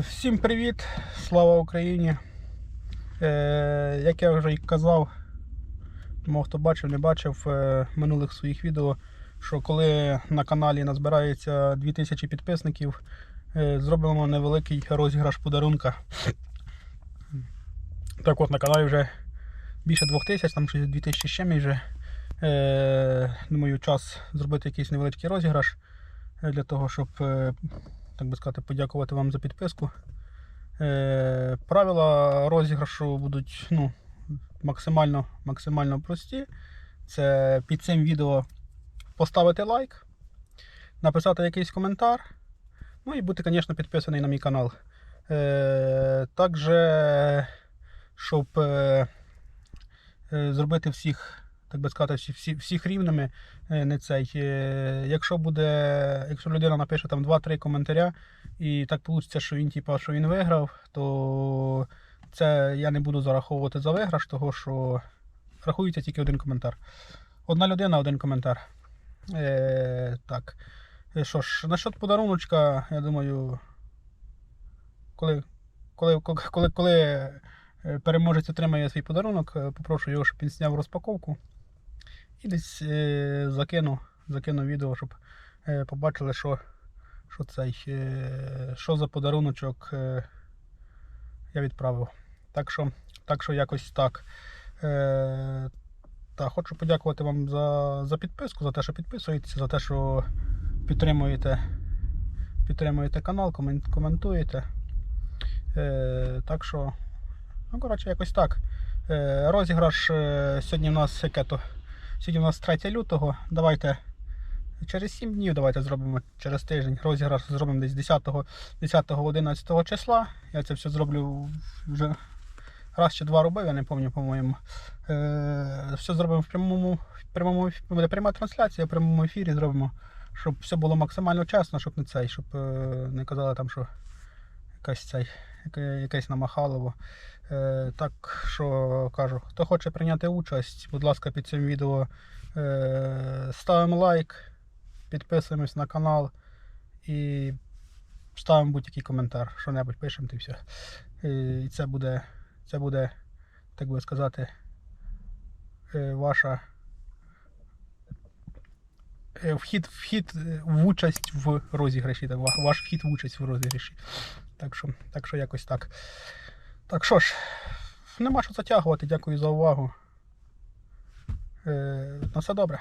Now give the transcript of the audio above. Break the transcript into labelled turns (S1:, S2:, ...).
S1: Всім привіт! Слава Україні! Е, як я вже і казав, тому хто бачив, не бачив е, минулих своїх відео, що коли на каналі назбирається 2000 підписників, е, зробимо невеликий розіграш подарунка. Так от на каналі вже більше 2000, там щось 2000 з чимось вже. Е, думаю, час зробити якийсь невеличкий розіграш е, для того, щоб е, так би сказати, подякувати вам за підписку. Е, правила розіграшу будуть ну, максимально, максимально прості. Це під цим відео поставити лайк, написати якийсь коментар. Ну і бути, звісно, підписаний на мій канал. Е, також, щоб е, е, зробити всіх, так би сказати, всі, всі, всіх рівними, е, не цей. Е, Якщо буде, якщо людина напише там 2-3 коментаря, і так вийде, що він, типа, що він виграв, то це я не буду зараховувати за виграш, того що рахується тільки один коментар. Одна людина, один коментар. Е, так. Е, Що ж, насчет подаруночка, я думаю, коли, коли, коли, коли переможець отримає свій подарунок, попрошу його, щоб він зняв розпаковку. І десь е, закину, закину відео, щоб е, побачили, що, що, цей, е, що за подаруночок е, я відправив. Так що, так що якось так. Е, та, хочу подякувати вам за, за підписку, за те, що підписуєтеся, за те, що підтримуєте, підтримуєте канал, коментуєте. Е, так що, ну, коротше, якось так. Е, розіграш е, сьогодні в нас яке то. Сьогодні у нас 3 лютого. Давайте через 7 днів давайте зробимо через тиждень. Розіграш зробимо десь 10 10-11 числа. Я це все зроблю вже раз чи два робив, я не пам'ятаю, по-моєму. Е, все зробимо в прямому, в прямому буде пряма трансляція, в прямому ефірі зробимо, щоб все було максимально чесно, щоб не цей, щоб е, не казали там, що якась цей, якесь намахалово. Е, так що кажу, хто хоче прийняти участь, будь ласка, під цим відео е, ставимо лайк, підписуємось на канал і ставимо будь-який коментар, що-небудь пишемо і все. Е, І це буде, це буде, так би сказати, ваша вхід, вхід в участь в розіграші. Так, ваш вхід в участь в розіграші. Так що, так що якось так. Так що ж, нема що затягувати. Дякую за увагу. Е, на все добре.